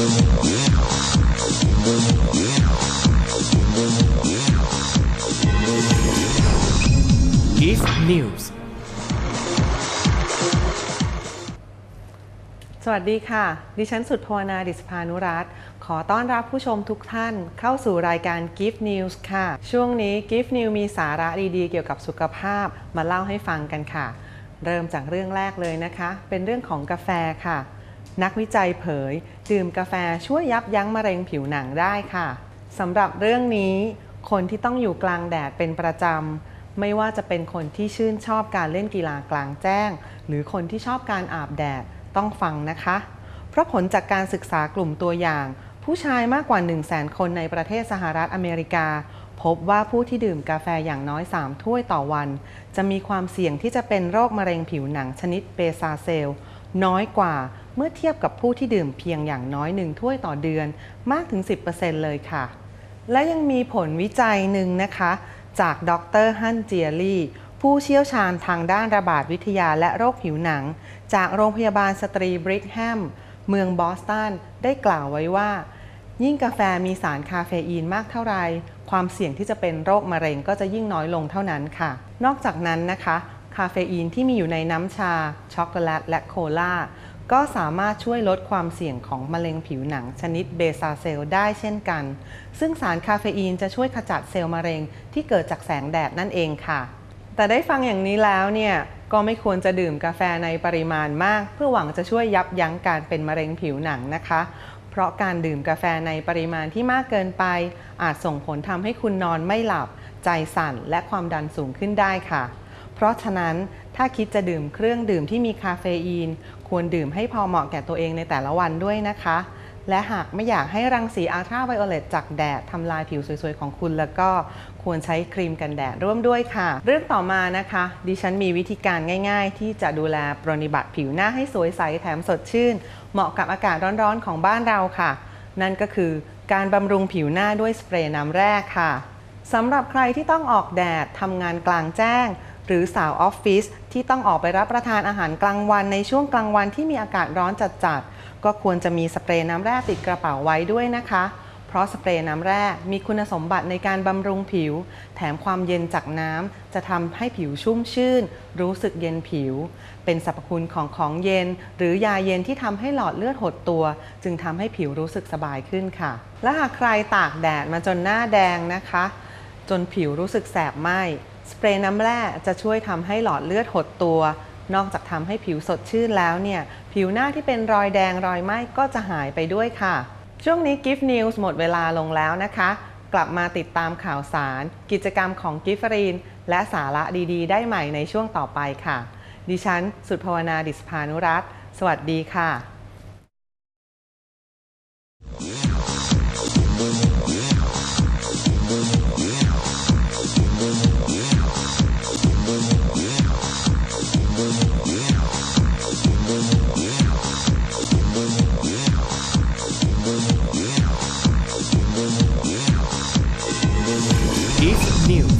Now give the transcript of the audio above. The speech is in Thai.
GIF News สวัสดีค่ะ ดิฉันสุดภาวนาดิษพานุรัตน์ขอต้อนรับผู้ชมทุกท่านเข้าสู่รายการ Gift News ค่ะ ช่วงนี้ Gift News มีสาระดีๆ เกี่ยวกับสุขภาพมาเล่าให้ฟังกันค่ะ เริ่มจากเรื่องแรกเลยนะคะ เป็นเรื่องของกาแฟค่ะ นักวิจัยเผย ดื่มกาแฟช่วยยับยั้งมะเร็งผิวหนังได้ค่ะสำหรับเรื่องนี้ คนที่ต้องอยู่กลางแดดเป็นประจำ ไม่ว่าจะเป็นคนที่ชื่นชอบการเล่นกีฬากลางแจ้ง หรือคนที่ชอบการอาบแดดต้องฟังนะคะ เพราะผลจากการศึกษากลุ่มตัวอย่าง ผู้ชายมากกว่า 1 0 0 0 0แสนคนในประเทศสหรัฐอเมริกา พบว่าผู้ที่ดื่มกาแฟอย่างน้อย 3 ถ้วยต่อวัน จะมีความเสี่ยงที่จะเป็นโรคมะเร็งผิวหนังชนิดเบซาเซลน้อยกว่า เมื่อเทียบกับผู้ที่ดื่มเพียงอย่างน้อย1ถ้วยต่อเดือนมากถึง 10%เลยค่ะ และยังมีผลวิจัยหนึ่งนะคะ จากดรฮันเจียรี่ผู้เชี่ยวชาญทางด้านระบาดวิทยาและโรคผิวหนัง จากโรงพยาบาลสตรีบริกแฮม เมืองบอสตันได้กล่าวไว้ว่า ยิ่งกาแฟมีสารคาเฟอีนมากเท่าไร ความเสี่ยงที่จะเป็นโรคมะเร็งก็จะยิ่งน้อยลงเท่านั้นค่ะ นอกจากนั้นนะคะ คาเฟอีนที่มีอยู่ในน้ำชา ช็อกโกแลตและโคลา ก็สามารถช่วยลดความเสี่ยงของมะเร็งผิวหนังชนิดเบซาเซลได้เช่นกัน ซึ่งสารคาเฟอีนจะช่วยขจัดเซลล์มะเร็งที่เกิดจากแสงแดดนั่นเองค่ะ แต่ได้ฟังอย่างนี้แล้วเนี่ยก็ไม่ควรจะดื่มกาแฟในปริมาณมาก เพื่อหวังจะช่วยยับยั้งการเป็นมะเร็งผิวหนังนะคะ เพราะการดื่มกาแฟในปริมาณที่มากเกินไป อาจส่งผลทำให้คุณนอนไม่หลับ ใจสั่นและความดันสูงขึ้นได้ค่ะ เพราะฉะนั้นถ้าคิดจะดื่มเครื่องดื่มที่มีคาเฟอีน ควรดื่มให้พอเหมาะแก่ตัวเองในแต่ละวันด้วยนะคะ และหากไม่อยากให้รังสีอัลตราไวโอเลตจากแดดทำลายผิวสวยๆ ของคุณแล้วก็ควรใช้ครีมกันแดดร่วมด้วยค่ะ เรื่องต่อมานะคะ ดิฉันมีวิธีการง่าย ๆ ที่จะดูแลปรนนิบัติผิวหน้าให้สวยใสแถมสดชื่น เหมาะกับอากาศร้อนๆของบ้านเราค่ะ นั่นก็คือการบำรุงผิวหน้าด้วยสเปรย์น้ำแร่ค่ะสำหรับใครที่ต้องออกแดดทำงานกลางแจ้ง หรือสาวออฟฟิศที่ต้องออกไปรับประทานอาหารกลางวันในช่วงกลางวันที่มีอากาศร้อนจัดๆ ก็ควรจะมีสเปรย์น้ำแร่ติดกระเป๋าไว้ด้วยนะคะ เพราะสเปรย์น้ำแร่มีคุณสมบัติในการบำรุงผิว แถมความเย็นจากน้ำจะทำให้ผิวชุ่มชื่น รู้สึกเย็นผิว เป็นสรรพคุณของของเย็น หรือยาเย็นที่ทำให้หลอดเลือดหดตัว จึงทำให้ผิวรู้สึกสบายขึ้นค่ะ และหากใครตากแดดมาจนหน้าแดงนะคะ จนผิวรู้สึกแสบไหม สเปรย์น้ำแร่จะช่วยทำให้หลอดเลือดหดตัว นอกจากทำให้ผิวสดชื่นแล้วเนี่ย ผิวหน้าที่เป็นรอยแดงรอยไหม้ก็จะหายไปด้วยค่ะ ช่วงนี้ Gift News หมดเวลาลงแล้วนะคะ กลับมาติดตามข่าวสาร กิจกรรมของกิฟฟรีน และสาระดีๆ ได้ใหม่ในช่วงต่อไปค่ะ ดิฉัน สุดภาวนาดิษพานุรัตสวัสดีค่ะ News.